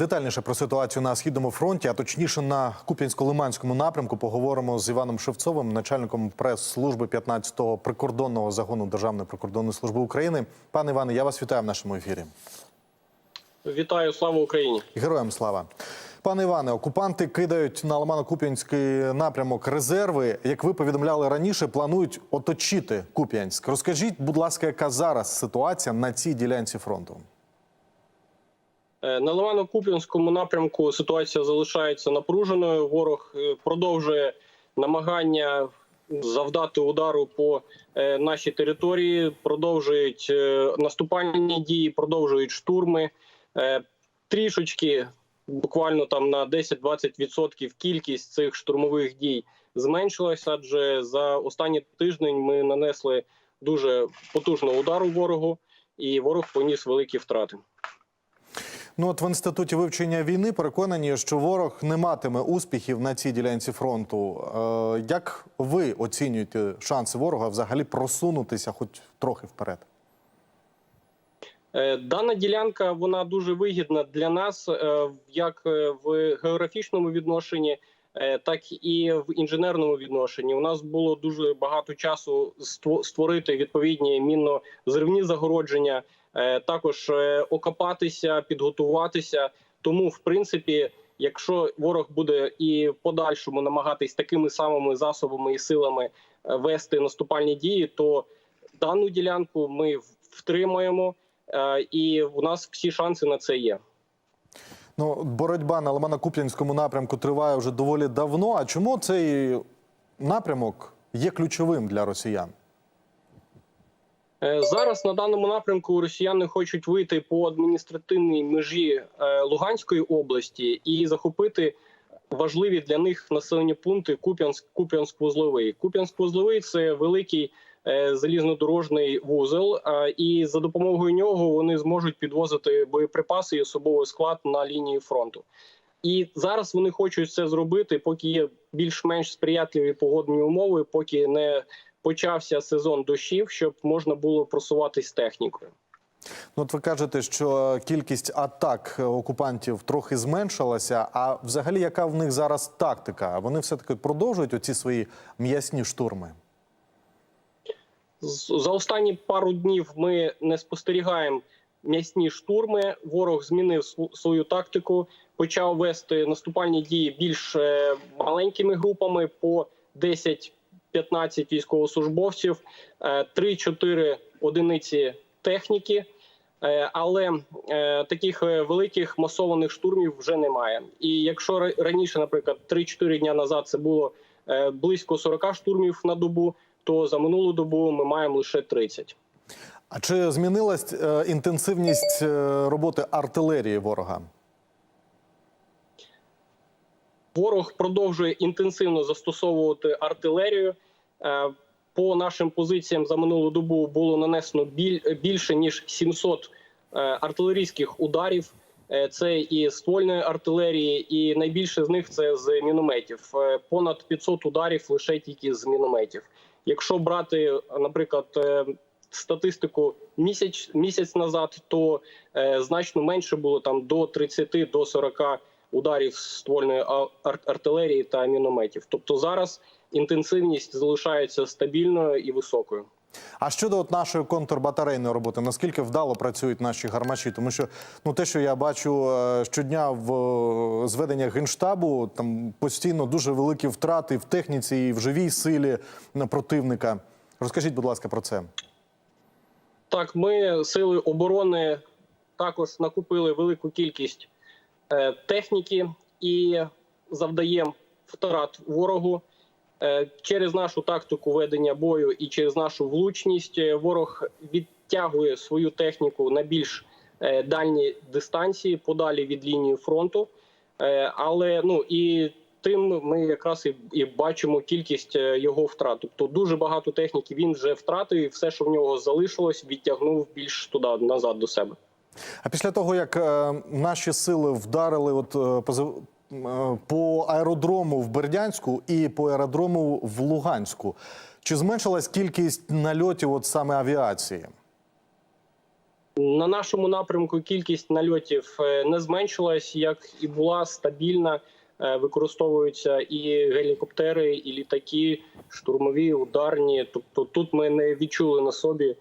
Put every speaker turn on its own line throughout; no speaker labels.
Детальніше про ситуацію на східному фронті, а точніше на Куп'янсько-Лиманському напрямку, поговоримо з Іваном Шевцовим, начальником прес-служби 15-го прикордонного загону Державної прикордонної служби України. Пане Іване, я вас вітаю в нашому ефірі.
Вітаю, слава Україні!
Героям слава. Пане Іване, окупанти кидають на Лимано-Куп'янський напрямок резерви. Як ви повідомляли раніше, планують оточити Куп'янськ. Розкажіть, будь ласка, яка зараз ситуація на цій ділянці фронту?
Е, На Лимано-Куп'янському напрямку ситуація залишається напруженою. Ворог е, продовжує намагання завдати удару по е, нашій території, продовжують наступальні дії, продовжують штурми. Трішечки, буквально там на 10-20% кількість цих штурмових дій зменшилася, адже за останній тиждень ми нанесли дуже потужного удару ворогу, і ворог поніс великі втрати.
Ну от в інституті вивчення війни переконані, що ворог не матиме успіхів на цій ділянці фронту. Е, як ви оцінюєте шанси ворога взагалі просунутися, хоч трохи вперед?
Е, Дана ділянка вона дуже вигідна для нас, е, як е, в географічному відношенні, так і в інженерному відношенні. У нас було дуже багато часу ство- створити відповідні мінно-зривні загородження, також е, окопатися, підготуватися. Тому, в принципі, якщо ворог буде і в подальшому намагатись такими самими засобами і силами е, вести наступальні дії, то дану ділянку ми втримаємо. Е, і у нас всі шанси на це є.
Ну, боротьба на Лимано-Куп'янському напрямку триває вже доволі давно. А чому цей напрямок є ключовим для росіян?
Е, Зараз на даному напрямку росіяни хочуть вийти по адміністративній межі е, Луганської області і захопити важливі для них населені пункти Куп'янськ, Куп'янськ-Вузловий. Куп'янськ-Вузловий – це великий е, залізнодорожний вузол, і за допомогою нього вони зможуть підвозити боєприпаси і особовий склад на лінії фронту. І зараз вони хочуть це зробити, поки є більш-менш сприятливі погодні умови, поки не почався сезон дощів, щоб можна було просуватись технікою.
Ну, от ви кажете, що кількість атак окупантів трохи зменшилася. А взагалі, яка в них зараз тактика? Вони все таки продовжують оці свої м'ясні штурми?
За останні пару днів ми не спостерігаємо м'ясні штурми. Ворог змінив свою тактику, почав вести наступальні дії більш е, маленькими групами по 10-15 військовослужбовців, е, 3-4 одиниці техніки. Е, Але е, таких е, великих масованих штурмів вже немає. І якщо раніше, наприклад, 3-4 дня назад це було е, близько 40 штурмів на добу, то за минулу добу ми маємо лише 30.
А чи змінилась е, інтенсивність е, роботи артилерії ворога?
Ворог продовжує інтенсивно застосовувати артилерію. Е, По нашим позиціям за минулу добу було нанесено біль- більше ніж 700 е, артилерійських ударів. Е, Це і ствольної артилерії, і найбільше з них це з мінометів. Понад 500 ударів лише тільки з мінометів. Якщо брати, наприклад, статистику місяць місяць назад, то значно менше було там до 30 до 40 ударів ствольної артилерії та мінометів. Тобто зараз інтенсивність залишається стабільною і високою.
А щодо от нашої контрбатарейної роботи, наскільки вдало працюють наші гармаші? Тому що ну те, що я бачу е, щодня в е, зведеннях генштабу, там постійно дуже великі втрати в техніці і в живій силі на противника. Розкажіть, будь ласка, про це.
Так, ми сили оборони також накупили велику кількість техніки і завдаємо втрат ворогу. Е, через нашу тактику ведення бою і через нашу влучність е, ворог відтягує свою техніку на більш е, дальні дистанції, подалі від лінії фронту. Е, але ну і тим ми якраз і, і бачимо кількість е, його втрат. Тобто дуже багато техніки він вже втратив, і все, що в нього залишилось, відтягнув більш туди назад до себе.
А після того, як е, наші сили вдарили от, е, е, по аеродрому в Бердянську і по аеродрому в Луганську, чи зменшилась кількість нальотів от саме авіації?
На нашому напрямку кількість нальотів не зменшилась, як і була стабільна. Використовуються і гелікоптери, і літаки, штурмові, ударні. Тобто тут ми не відчули на собі,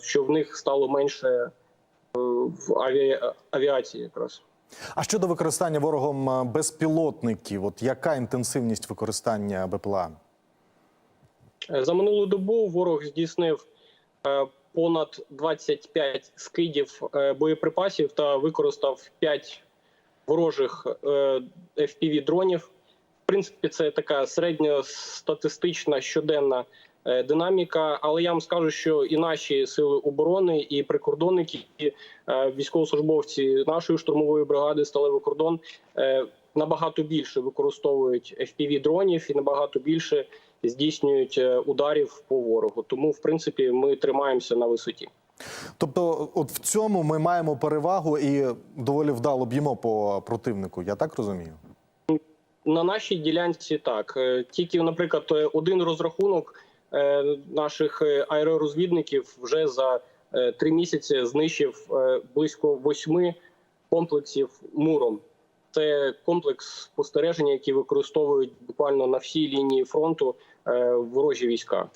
що в них стало менше в авіа- авіації якраз.
А щодо використання ворогом е, безпілотників, от яка інтенсивність використання БПЛА?
Е, За минулу добу ворог здійснив е, понад 25 скидів боєприпасів та використав 5 ворожих fpv дронів. В принципі, це така середньостатистична щоденна динаміка. Але я вам скажу, що і наші сили оборони, і прикордонники, і е, військовослужбовці нашої штурмової бригади Сталевий кордон е, набагато більше використовують fpv дронів і набагато більше здійснюють е, ударів по ворогу. Тому, в принципі, ми тримаємося на висоті.
Тобто, от в цьому ми маємо перевагу і доволі вдало б'ємо по противнику. Я так розумію.
На нашій ділянці так Е, тільки, наприклад, е, один розрахунок е, наших е, аеророзвідників вже за е, три місяці знищив е, близько восьми комплексів муром. Це комплекс спостереження, який використовують буквально на всій лінії фронту е, ворожі війська.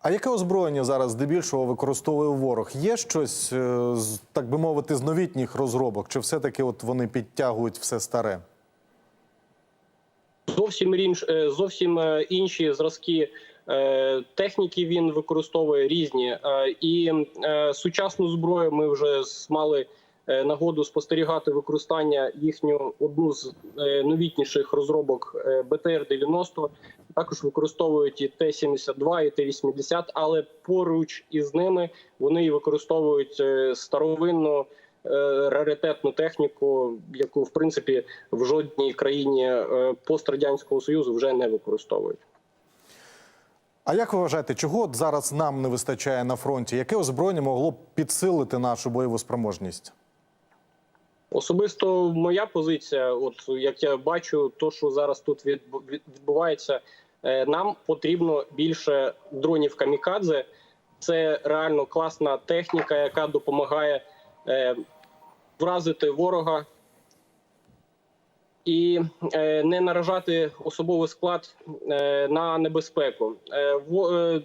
А яке озброєння зараз здебільшого використовує ворог? Є щось, е, так би мовити, з новітніх розробок? Чи все-таки от вони підтягують все старе?
Зовсім е, зовсім е, інші зразки е, техніки він використовує різні. Е, І е, сучасну зброю ми вже мали е, нагоду спостерігати використання їхню одну з е, новітніших розробок е, БТР-90. Також використовують і Т-72, і Т-80, але поруч із ними вони використовують е, старовинну е, раритетну техніку, яку в принципі в жодній країні е, пострадянського союзу вже не використовують.
А як ви вважаєте, чого зараз нам не вистачає на фронті? Яке озброєння могло б підсилити нашу бойову спроможність?
Особисто моя позиція, от як я бачу, то що зараз тут відбу- відбувається, е, нам потрібно більше дронів камікадзе. Це реально класна техніка, яка допомагає е, вразити ворога і е, не наражати особовий склад е, на небезпеку. Е,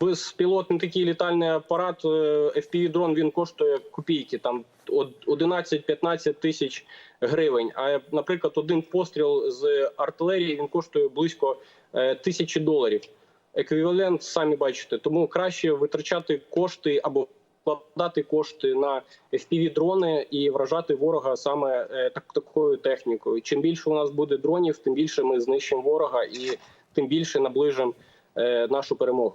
безпілотний такий літальний апарат е, fpv дрон він коштує копійки, там од- 11-15 тисяч гривень. А наприклад, один постріл з артилерії він коштує близько тисячі доларів. Еквівалент самі бачите, тому краще витрачати кошти або вкладати кошти на fpv дрони і вражати ворога саме е, так такою технікою. Чим більше у нас буде дронів, тим більше ми знищимо ворога і тим більше наближимо е, нашу перемогу.